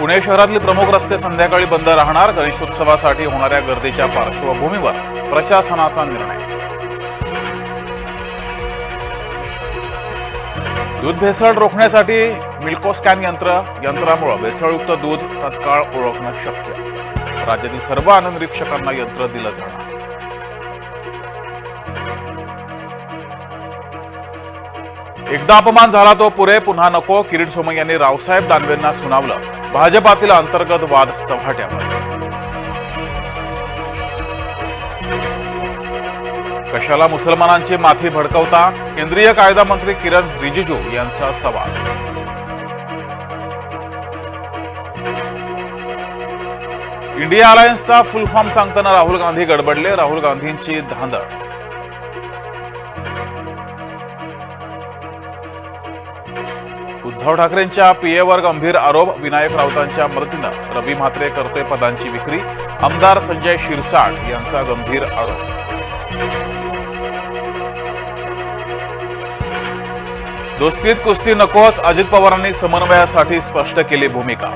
पुणे शहरातले प्रमुख रस्ते संध्याकाळी बंद राहणार. गणेशोत्सवासाठी होणाऱ्या गर्दीच्या पार्श्वभूमीवर प्रशासनाचा निर्णय. दूध भेसळ रोखण्यासाठी मिल्को स्कॅन यंत्र यंत्रामुळे भेसळयुक्त दूध तत्काळ ओळखणं शक्य. राज्यातील सर्व आनंद निरीक्षकांना यंत्र दिलं जाणार. एकदा अपमान झाला तो पुरे पुन्हा नको. किरीट सोमय्या यांनी रावसाहेब दानवेंना सुनावलं. भाजपातील अंतर्गत वाद चव्हाट्यावर. कशाला मुसलमानांची माथी भडकवता? केंद्रीय कायदा मंत्री किरण रिजिजू यांचा सवाल. इंडिया अलायन्सचा फुल फॉर्म सांगताना राहुल गांधी गडबडले. राहुल गांधींची धांदळ. उद्धव ठाकरेंच्या पीएवर गंभीर आरोप विनायक राऊतांच्या मदतीनं रवी म्हात्रे करतोय पदांची विक्री आमदार संजय शिरसाट यांचा गंभीर आरोप. दोस्तीत कुस्ती नकोच अजित पवारांनी समन्वयासाठी स्पष्ट केली भूमिका.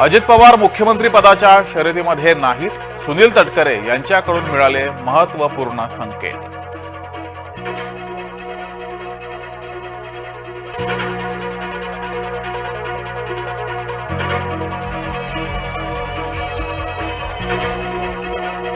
अजित पवार मुख्यमंत्री पदाच्या शर्यतीमध्ये नाहीत सुनील तटकरे यांच्याकडून मिळाले महत्त्वपूर्ण संकेत.